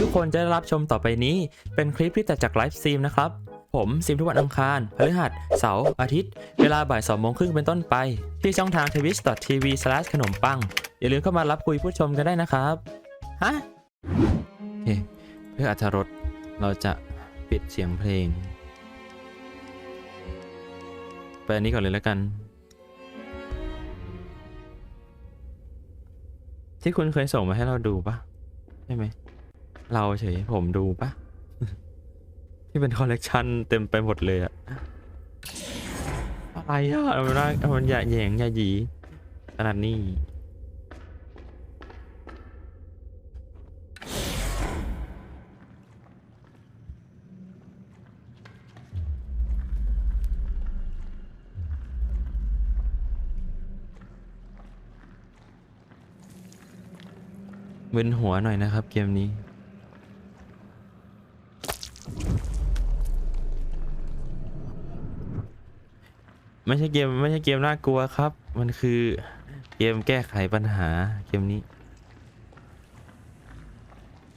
ทุกคนจะได้รับชมต่อไปนี้ เป็นคลิปที่ตัดจากไลฟ์สตรีมนะครับ ผมซิมทุกวันอังคาร พฤหัส เสาร์ อาทิตย์ เวลาบ่าย2โมงครึ่งเป็นต้นไป ที่ช่องทาง twitch.tv ขนมปัง อย่าลืมเข้ามารับคุยผู้ชมกันได้นะครับ ฮะโอเคเพื่ออัธรสเราจะปิดเสียงเพลง ไปอันนี้ก่อนเลยแล้วกัน ที่คุณเคยส่งมาให้เราดูปะใช่ไหม เราเฉยผมดูปะที่เป็นคอลเลกชันเต็มไปหมดเลยอะอะไรอะเอามันว่าเอามันอย่าแยงอย่าหยีขนาดนี้มึนหัวหน่อยนะครับเกมนี้ ไม่ใช่เกมไม่ใช่เกมน่ากลัวครับ มันคือเกมแก้ไขปัญหาเกมนี้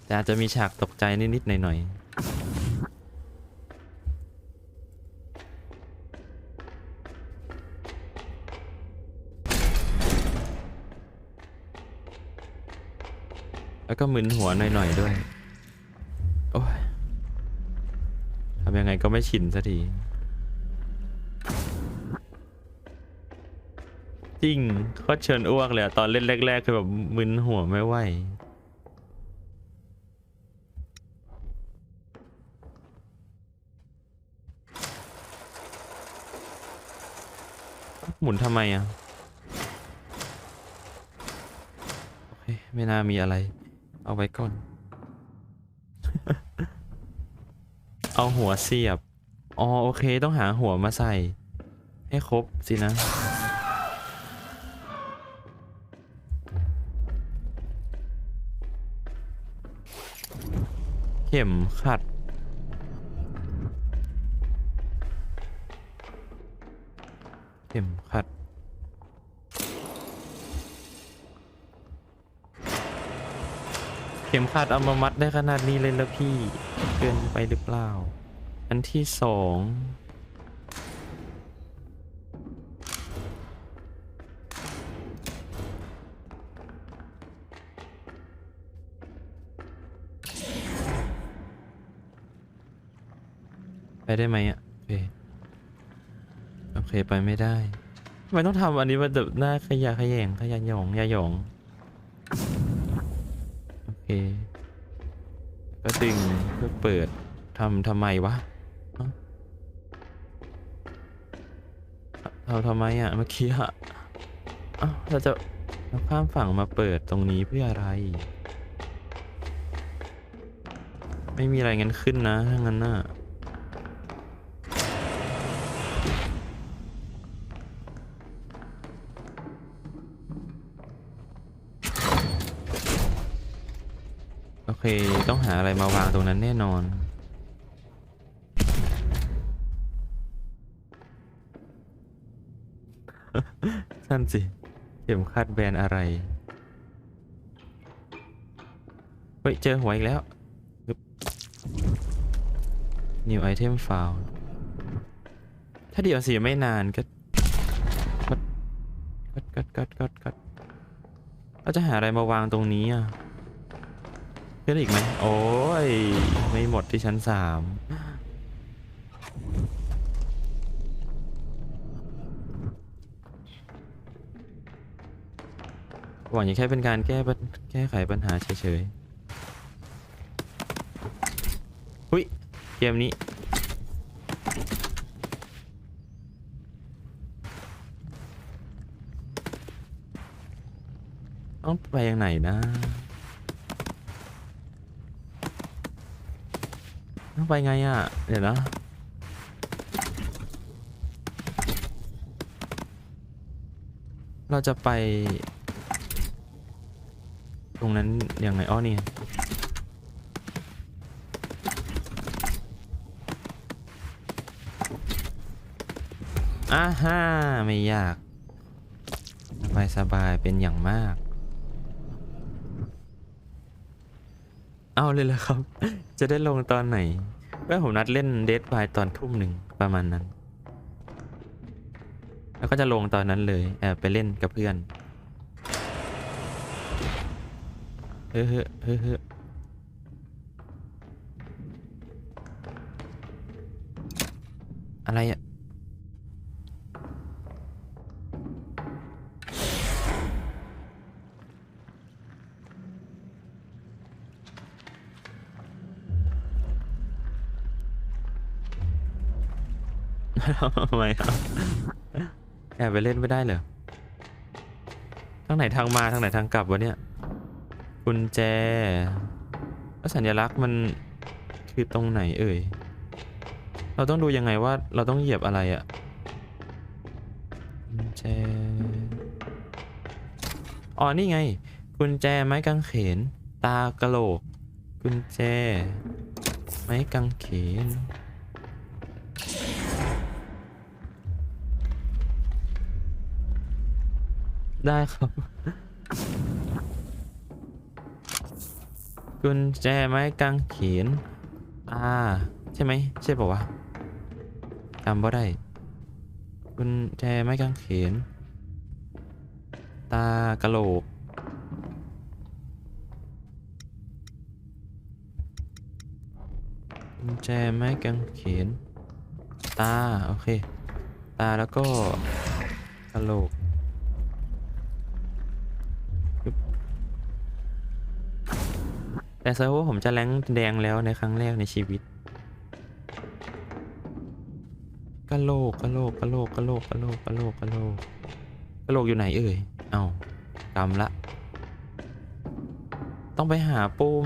แต่อาจจะมีฉากตกใจนิดๆหน่อยๆแล้วก็มึนหัวหน่อยๆด้วย โอ้ยทำยังไงก็ไม่ชินสักที จริงโคตรเชิญอ้วกเลยตอนเล่นแรกๆคือแบบมึนหัวไม่ไหวหมุนทำไมอะโอเคไม่น่ามีอะไร เอาไว้ก่อน เอาหัวเสียบ อ๋อ โอเค ต้องหาหัวมาใส่ ให้ครบสินะ ข็มขัด เข็มขัด เข็มขัดเอามามัดได้ขนาดนี้เลยแล้วพี่ เกินไปหรือเปล่า อันที่สอง ไปได้ไหมอะโอเคโอเคไปไม่ได้ทำไมต้องทำอันนี้มันแบบหน้าขยะขยงขยะหยองยาหยองโอเคก็ดึงเพื่อเปิดทำทำไมวะเอ้าเราทำไมอะเมื่อกี้อะเอ้าเราจะเราข้ามฝั่งมาเปิดตรงนี้เพื่ออะไร ไม่มีอะไรงั้นขึ้นนะถ้างั้นน่ะ เค ต้องหาอะไรมาวางตรงนั้นแน่นอนนั่นสิ เข็มขัดแบรนอะไร เฮ้ย เจอหัวอีกแล้ว New item found ถ้าเดี๋ยวเสียไม่นานก็ก็ก็ก็ก็ก็ก็เราจะหาอะไรมาวางตรงนี้อะ ขึ้นอีกไหมโอ้ย ไม่หมดที่ชั้นสามหวังอย่างแค่เป็นการแก้ปัญแก้ไขปัญหาเฉยๆหุยเกมนี้ ต้องไปยังไหนนะ ต้องไปไงอะ เดี๋ยวนะเราจะไป ตรงนั้นยังไงอ้อนี่อ่าฮ่าไม่ยาก สบายสบายเป็นอย่างมาก เอาเลยเหรอครับ จะได้ลงตอนไหนเมื่อผมนัดเล่นเดทบายตอนทุ่มหนึ่งประมาณนั้น แล้วก็จะลงตอนนั้นเลยแอบไปเล่นกับเพื่อนเฮ้ยเฮ้ยเฮ้ยเฮ้ยอะไรอะ ทำไมครับแอบไปเล่นไม่ได้เหรอทางไหนทางมาทางไหนทางกลับวะเนี่ยกุญแจแล้วสัญลักษณ์มันคือตรงไหนเอ่ย เราต้องดูยังไงว่าเราต้องเหยียบอะไรอะกุญแจ อ๋อ นี่ไง กุญแจไม้กางเขน ตากระโหลก กุญแจ ไม้กางเขน ได้ครับ กุญแจไม้กางเขน อ่า ใช่ไหม ใช่ป่าวะจำบ่ได้ กุญแจไม้กางเขน ตากระโหลก กุญแจไม้กางเขน ตา โอเค ตาแล้วก็กระโหลก แต่เซิร์ว่าผมจะแรงแดงแล้วในครั้งแรกในชีวิตกะโหลกกะโหลกกะโหลกกะโหลกกะโหลกกะโหลกกะโหลกกะโหลกอยู่ไหนเอ่ย เอากำละ ต้องไปหาปุ่ม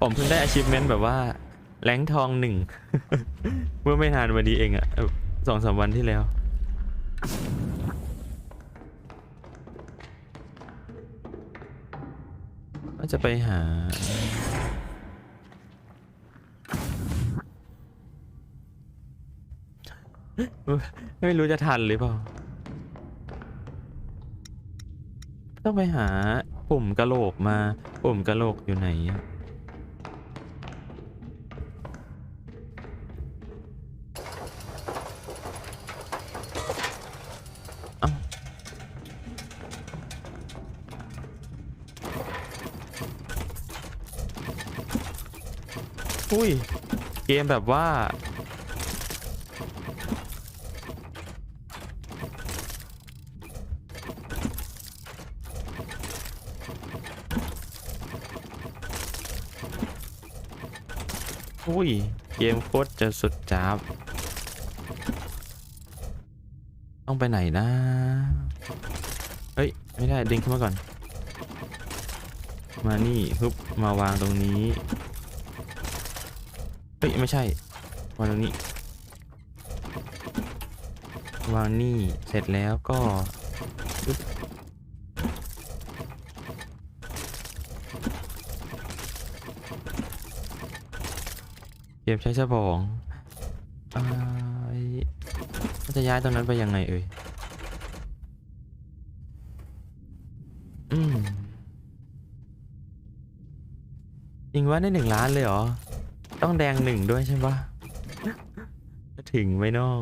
ผมเพิ่งได้ achievement แบบว่าแรงทองหนึ่ง เมื่อไม่นานวันนี้เองอะสองสามวันที่แล้ว จะไปหา ไม่รู้จะทันหรือเปล่า ต้องไปหาปุ่มกระโหลกมา ปุ่มกระโหลกอยู่ไหนอะ เกมแบบว่า อุ้ย เกมโคตรจะสุดจ้าบต้องไปไหนนะ เฮ้ย ไม่ได้ดึงขึ้นมาก่อน มานี่ฮึบมาวางตรงนี้ เฮ้ยไม่ใช่วางตรงนี้วางนี่เสร็จแล้วก็เก็บใช้สมองอ่าไอ้มันจะย้ายตรงนั้นไปยังไงเอ่ยอืมจริงว่าได้หนึ่งล้านเลยเหรอ ต้องแดงหนึ่งด้วยใช่ปะจะถึงไหมเนอะ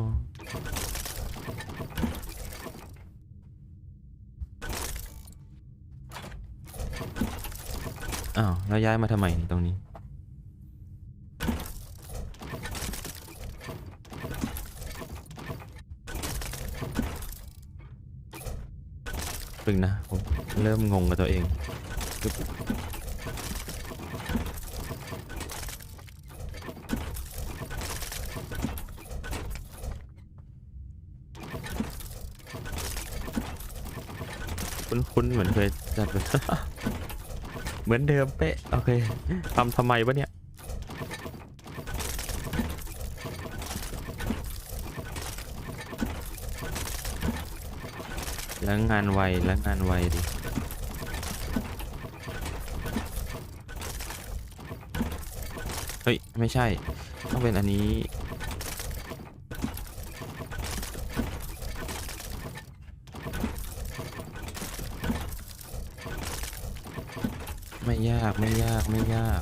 อ้าวแล้วย้ายมาทำไมนี่ตรงนี้ฝึกนะผมเริ่มงงกับตัวเอง คุ้นๆเหมือนเคยจัด เหมือนเดิมเป๊ะ โอเคทำทำไมวะเนี่ยแล้วงานไวแล้วงานไวดิเฮ้ย ไม่ใช่ ต้องเป็นอันนี้ ไม่ยากไม่ยากไม่ยาก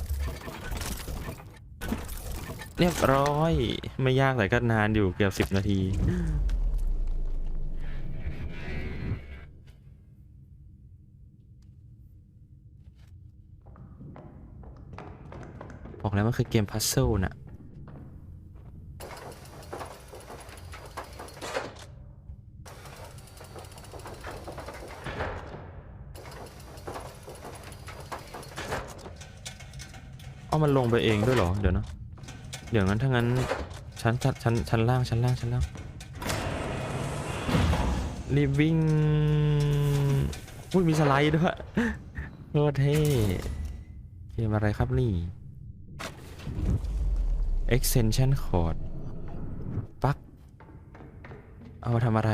เรียบร้อย ไม่ยากแต่ก็นานอยู่เกือบสิบนาทีบอกแล้วมันคือเกมพัซเซิลน่ะ เอามันลงไปเองด้วยเหรอ เดี๋ยวนะ เดี๋ยวงั้นถ้างั้นชั้นชั้นชั้นชั้นล่างชั้นล่างชั้นล่างรีบวิ่งอุ้ยมีสไลด์ด้วยโคตรเท่เกมอะไรครับนี่ extension cord ปัก เอามาทำอะไร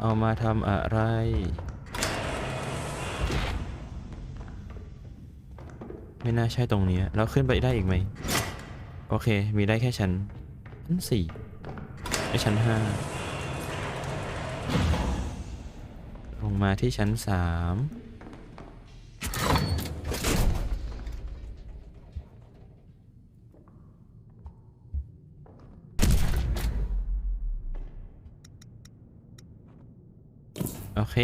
เอามาทำอะไร ไม่น่าใช่ตรงนี้แล้วขึ้นไปได้อีกไหมโอเค มีได้แค่ชั้นชั้นสี่ไอชั้นห้าลงมาที่ชั้นสามโอเค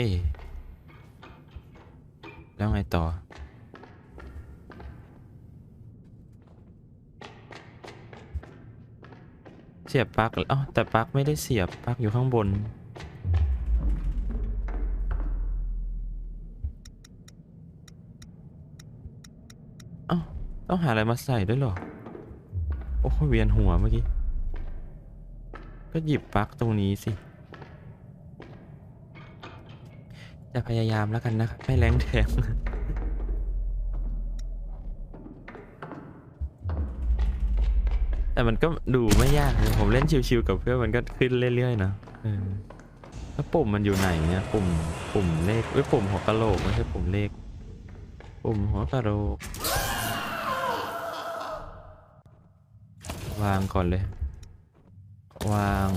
แล้วไงต่อ สียบปลั๊กเหรออ๋อแต่ปลั๊กไม่ได้เสียบปลั๊กอยู่ข้างบน เอ้าต้องหาอะไรมาใส่ด้วยหรอ โอ้เวียนหัวเมื่อกี้ ก็หยิบปลั๊กตรงนี้สิ จะพยายามแล้วกันนะครับไม่แรงแทง แต่มันก็ดูไม่ยากเลยผมเล่นชิวๆกับเพื่อนมันก็ขึ้นเรื่อยๆนะเออแล้วปุ่มมันอยู่ไหนเนี่ยปุ่มปุ่มเลขเอ้ยปุ่มหัวกะโหลกไม่ใช่ปุ่มเลข ปุ่มหัวกะโหลกวางก่อนเลย วาง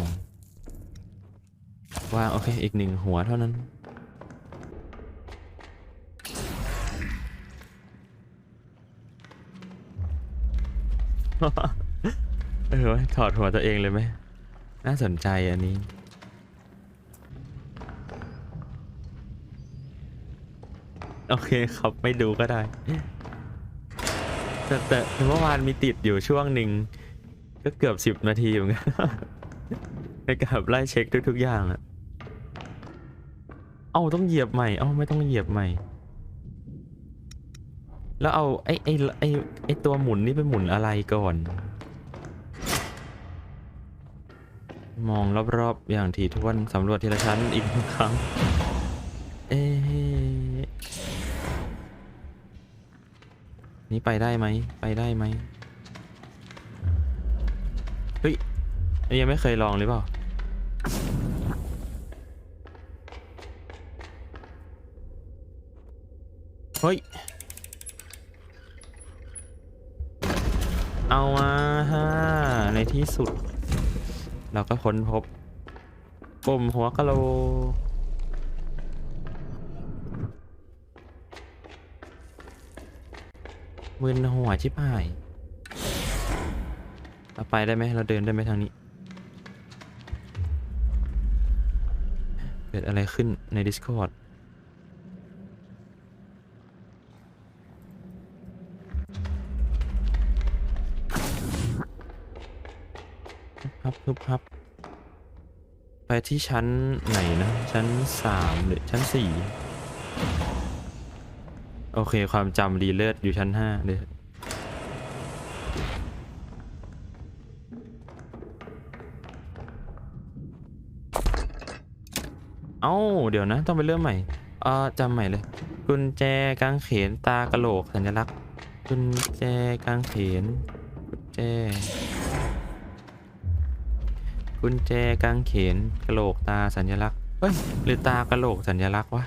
วาง โอเค อีกหนึ่งหัวเท่านั้นเออถอดหัวตัวเองเลยไหม น่าสนใจอันนี้ โอเคครับไม่ดูก็ได้ แต่แต่เมื่อวานมีติดอยู่ช่วงหนึ่ง ก็เกือบสิบนาทีเหมือนกันในการไล่เช็คทุก ๆ อย่างอะเอ้าต้องเหยียบใหม่ เอ้าไม่ต้องเหยียบใหม่ แล้วเอาไอ้ไอ้ไอ้ไอ้ตัวหมุนนี่ไปหมุนอะไรก่อน มองรอบๆอย่างถี่ถ้วนสำรวจทีละชั้นอีกครั้ง เอ๊ะนี่ไปได้ไหม ไปได้ไหมเฮ้ยนี่ยังไม่เคยลองหรือเปล่า เฮ้ย เอามาฮะในที่สุด เราก็ค้นพบปุ่มหัวกะโหลกมึนหัวชิบหายเราไปได้ไหมเราเดินได้ไหมทางนี้ เกิดอะไรขึ้นใน Discord พับพึบพับ ไปที่ชั้นไหนนะ ชั้นสามหรือชั้นสี่โอเค ความจำดีเลิศอยู่ชั้นห้าเลยเอ้า เดี๋ยวนะ ต้องไปเริ่มใหม่เออจำใหม่เลย กุญแจกางเขนตากระโหลกสัญลักษณ์ กุญแจกางเขนกุญแจ กุญแจกางเขนกระโหลกตาสัญลักษณ์เฮ้ยหรือตากระโหลกสัญลักษณ์วะ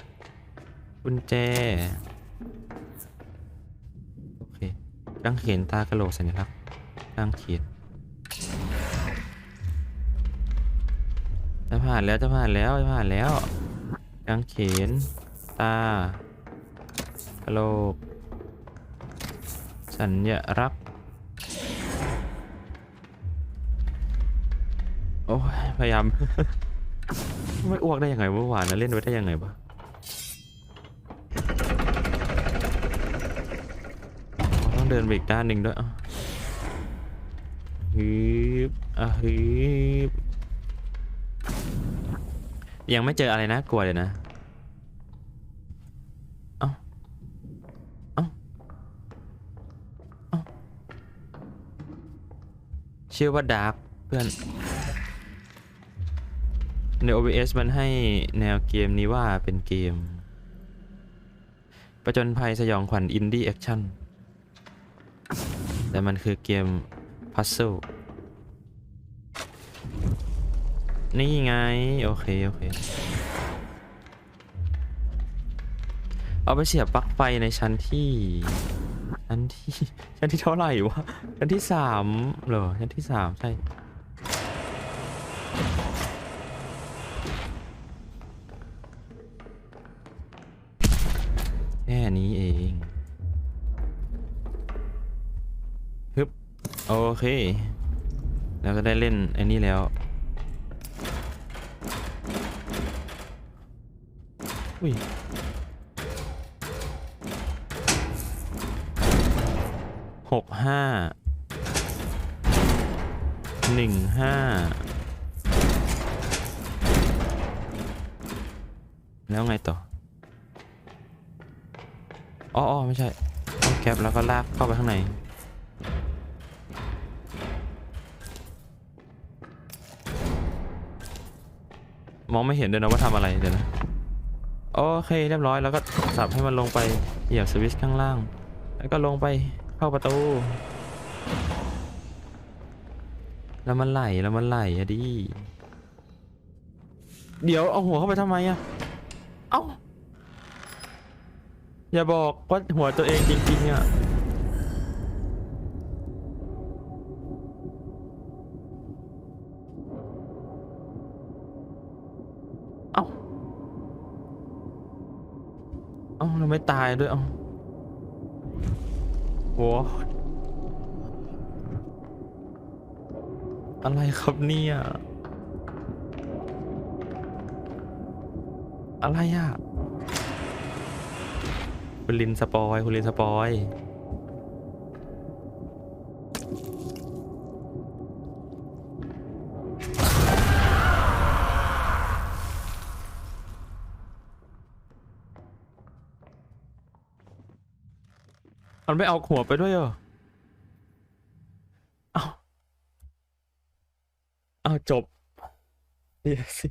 กุญแจโอเคกางเขนตากระโหลกสัญลักษณ์กางเขนจะผ่านแล้วจะผ่านแล้วจะผ่านแล้วกางเขนตากระโหลกสัญรักษณ์ โอ้ยพยายาม ไม่อ้วกได้ยังไงเมื่อวานนะเล่นไว้ได้ยังไงวะอ๋อต้องเดินไปอีกด้านหนึ่งด้วยฮึบอะฮึบยังไม่เจออะไรนะกลัวเลยนะเอ้าเอ้าเอ้าชื่อว่าดาร์กเพื่อน ใน OBS มันให้แนวเกมนี้ว่าเป็นเกม ประจนภัยสยองขวัญอินดี้แอคชั่น แต่มันคือเกมพัซเซิลนี่ไง โอเค โอเค เอาไปเสียบปลั๊กไฟในชั้นที่ชั้นที่ชั้นที่เท่าไหร่วะชั้นที่สามเหรอชั้นที่สามใช่ โอเค แล้วก็ได้เล่นไอ้นี่แล้ว อุ้ยหกห้าหนึ่งห้าแล้วไงต่อ อ๋อไม่ใช่เอาแคปแล้วก็ลากเข้าไปข้างใน มองไม่เห็นเลยนะว่าทำอะไรเดี๋ยวนะโอเคเรียบร้อยแล้วก็สับให้มันลงไปเหยียบสวิตช์ข้างล่าง แล้วก็ลงไปเข้าประตู แล้วมันไหลแล้วมันไหลอะดิเดี๋ยวเอาหัวเข้าไปทำไมอะเอ้าอย่าบอกว่าหัวตัวเองจริงๆอะ ไม่ตายด้วยเอ้าโหอะไรครับเนี่ยอะไรอะคุณลินสปอยคุณลินสปอย มันไม่เอาหัวไปด้วยเหรอ เอาเอาจบเดี๋ยวสิ